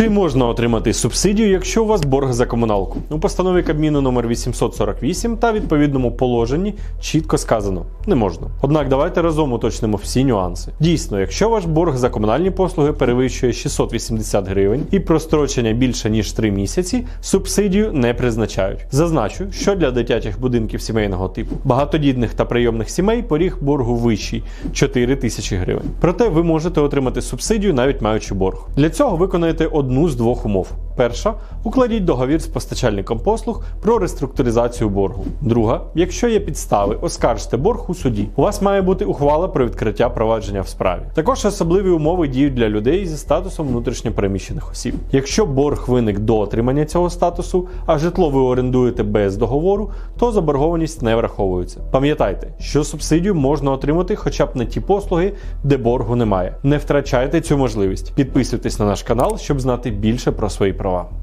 Чи можна отримати субсидію, якщо у вас борг за комуналку? У постанові Кабміну номер 848 та відповідному положенні чітко сказано не можна. Однак давайте разом уточнимо всі нюанси. Дійсно, якщо ваш борг за комунальні послуги перевищує 680 гривень і прострочення більше ніж 3 місяці, субсидію не призначають. Зазначу, що для дитячих будинків сімейного типу, багатодітних та прийомних сімей поріг боргу вищий 4 тисячі гривень. Проте ви можете отримати субсидію навіть маючи борг. Для цього виконаєте одну з двох умов. Перша укладіть договір з постачальником послуг про реструктуризацію боргу. Друга, якщо є підстави, оскаржте борг у суді. У вас має бути ухвала про відкриття провадження в справі. Також особливі умови діють для людей зі статусом внутрішньопереміщених осіб. Якщо борг виник до отримання цього статусу, а житло ви орендуєте без договору, то заборгованість не враховується. Пам'ятайте, що субсидію можна отримати хоча б на ті послуги, де боргу немає. Не втрачайте цю можливість. Підписуйтесь на наш канал, щоб знати більше про свої права.